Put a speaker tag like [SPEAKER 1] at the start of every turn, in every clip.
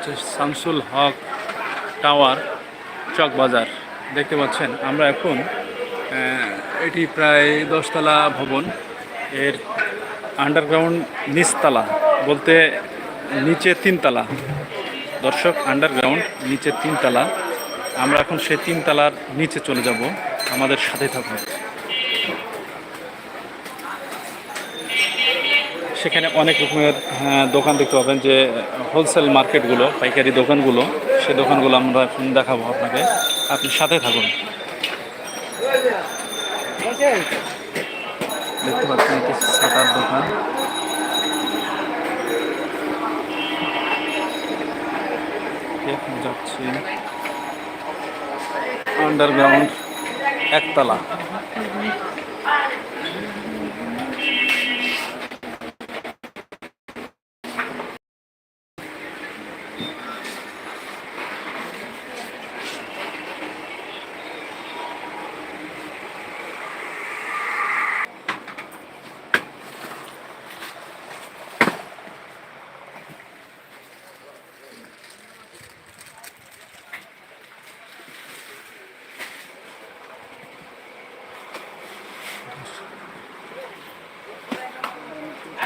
[SPEAKER 1] হচ্ছে শামসুল হক টাওয়ার, চক বাজার। দেখতে পাচ্ছেন, আমরা এখন এটি প্রায় দশতলা ভবন। এর আন্ডারগ্রাউন্ড নিচতলা বলতে নিচে তিনতলা। দর্শক আন্ডারগ্রাউন্ড নিচে তিনতলা। আমরা এখন সেই তিনতলার নিচে চলে যাব। আমাদের সাথে থাকুন। সেখানে অনেক রকমের হ্যাঁ, দোকান দেখতে পাবেন যে হোলসেল মার্কেটগুলো পাইকারি দোকানগুলো সেই দোকানগুলো আমরা এখন দেখাবো আপনাকে। আপনি সাথে থাকুন। দেখতে পাচ্ছেন এটি সাতার দোকান। যাচ্ছি আন্ডারগ্রাউন্ড একতলা।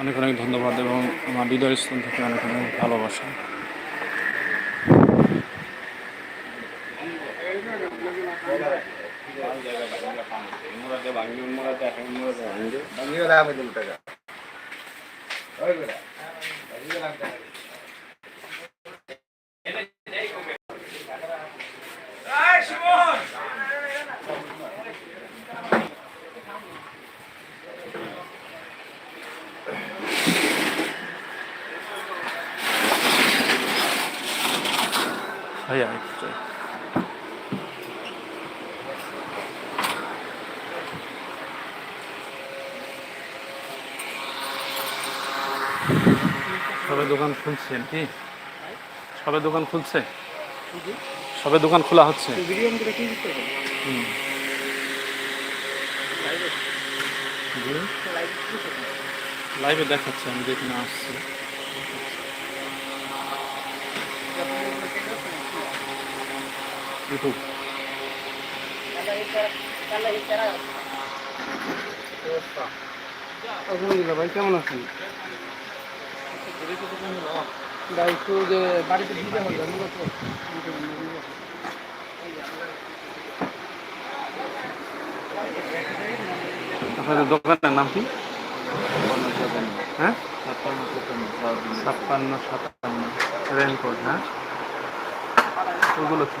[SPEAKER 1] অনেক অনেক ধন্যবাদ এবং আমার হৃদয় স্থান থেকে অনেক অনেক ভালোবাসা। ভাইয়া একটু চাই। সবে দোকান খুলছেন কি সবে দোকান খুলছে? সবে দোকান খোলা হচ্ছে। লাইভে দেখাচ্ছে আমি যেখানে আসছি।
[SPEAKER 2] আলহামদুলিল্লাহ ভাই কেমন আছেন? ভাই একটু যে বাড়িতে
[SPEAKER 1] আপনাদের দোকানের নাম কি? হ্যাঁ? ছাপ্পান্ন সাতান্ন। রেনকোট হ্যাঁ? ওগুলো কি?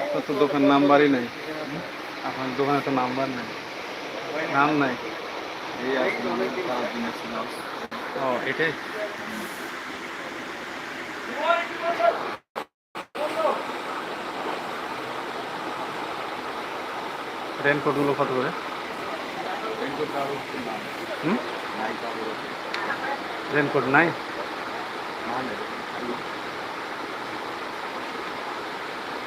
[SPEAKER 1] আপনার তো দোকান নাম্বারই নাই। আপনার দোকানে তো নাম্বার নাই। নাম নাই। ও এটাই? রেনকোটগুলো কত করে? রেনকোট নাই